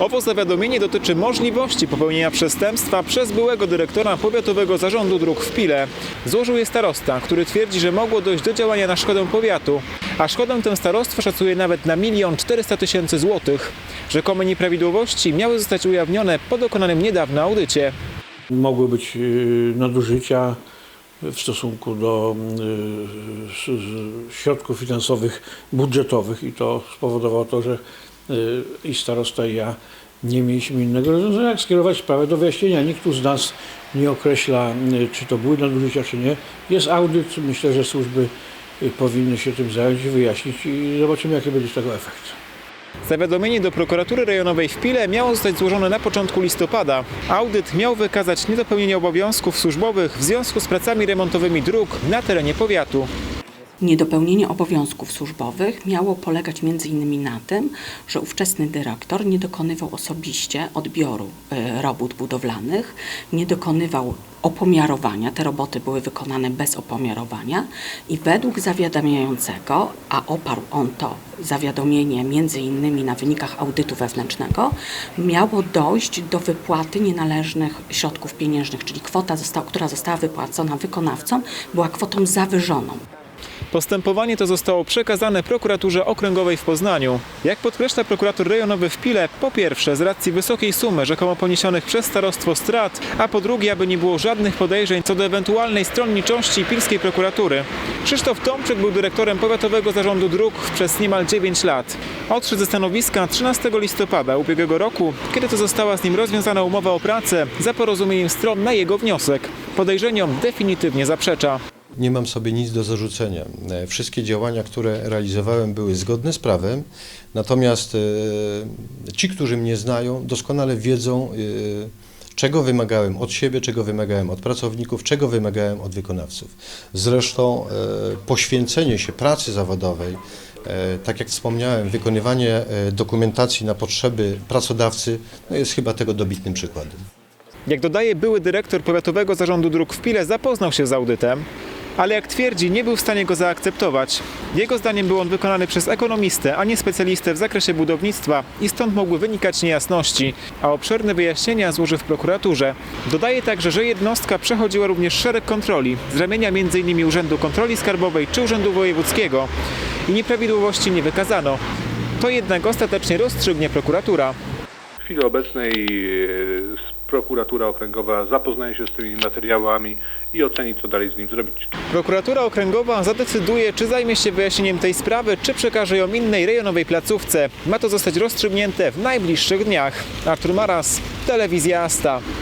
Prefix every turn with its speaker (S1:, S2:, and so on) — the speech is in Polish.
S1: Owo zawiadomienie dotyczy możliwości popełnienia przestępstwa przez byłego dyrektora Powiatowego Zarządu Dróg w Pile. Złożył je starosta, który twierdzi, że mogło dojść do działania na szkodę powiatu, a szkodę tę starostwo szacuje nawet na milion 400 tysięcy złotych. Rzekome nieprawidłowości miały zostać ujawnione po dokonanym niedawno audycie.
S2: Mogły być y, nadużycia w stosunku do y, środków finansowych, budżetowych i to spowodowało to, że i starosta i ja nie mieliśmy innego rozwiązania, jak skierować sprawę do wyjaśnienia. Nikt tu z nas nie określa, y, czy to były nadużycia, czy nie. Jest audyt, myślę, że służby y, powinny się tym zająć, wyjaśnić i zobaczymy, jaki będzie z tego efekt.
S1: Zawiadomienie do prokuratury rejonowej w Pile miało zostać złożone na początku listopada. Audyt miał wykazać niedopełnienie obowiązków służbowych w związku z pracami remontowymi dróg na terenie powiatu.
S3: Niedopełnienie obowiązków służbowych miało polegać m.in. na tym, że ówczesny dyrektor nie dokonywał osobiście odbioru e, robót budowlanych, nie dokonywał opomiarowania, te roboty były wykonane bez opomiarowania i według zawiadamiającego, a oparł on to zawiadomienie m.in. na wynikach audytu wewnętrznego, miało dojść do wypłaty nienależnych środków pieniężnych, czyli kwota, która została wypłacona wykonawcom, była kwotą zawyżoną.
S1: Postępowanie to zostało przekazane prokuraturze okręgowej w Poznaniu. Jak podkreśla prokurator rejonowy w Pile, po pierwsze z racji wysokiej sumy rzekomo poniesionych przez starostwo strat, a po drugie aby nie było żadnych podejrzeń co do ewentualnej stronniczości pilskiej prokuratury. Krzysztof Tomczyk był dyrektorem Powiatowego Zarządu Dróg przez niemal 9 lat. Odszedł ze stanowiska 13 listopada ubiegłego roku, kiedy to została z nim rozwiązana umowa o pracę za porozumieniem stron na jego wniosek. Podejrzeniom definitywnie zaprzecza.
S4: Nie mam sobie nic do zarzucenia. E, Wszystkie działania, które realizowałem, były zgodne z prawem, natomiast e, ci, którzy mnie znają, doskonale wiedzą, e, czego wymagałem od siebie, czego wymagałem od pracowników, czego wymagałem od wykonawców. Zresztą poświęcenie się pracy zawodowej, tak jak wspomniałem, wykonywanie dokumentacji na potrzeby pracodawcy, no jest chyba tego dobitnym przykładem.
S1: Jak dodaje były dyrektor Powiatowego Zarządu Dróg w Pile, zapoznał się z audytem, ale jak twierdzi, nie był w stanie go zaakceptować. Jego zdaniem był on wykonany przez ekonomistę, a nie specjalistę w zakresie budownictwa i stąd mogły wynikać niejasności, a obszerne wyjaśnienia złoży w prokuraturze. Dodaje także, że jednostka przechodziła również szereg kontroli z ramienia m.in. Urzędu Kontroli Skarbowej czy Urzędu Wojewódzkiego i nieprawidłowości nie wykazano. To jednak ostatecznie rozstrzygnie prokuratura.
S5: W chwili obecnej e, prokuratura okręgowa zapoznaje się z tymi materiałami i oceni, co dalej z nim zrobić.
S1: Prokuratura Okręgowa zadecyduje, czy zajmie się wyjaśnieniem tej sprawy, czy przekaże ją innej rejonowej placówce. Ma to zostać rozstrzygnięte w najbliższych dniach. Artur Maras, Telewizja Asta.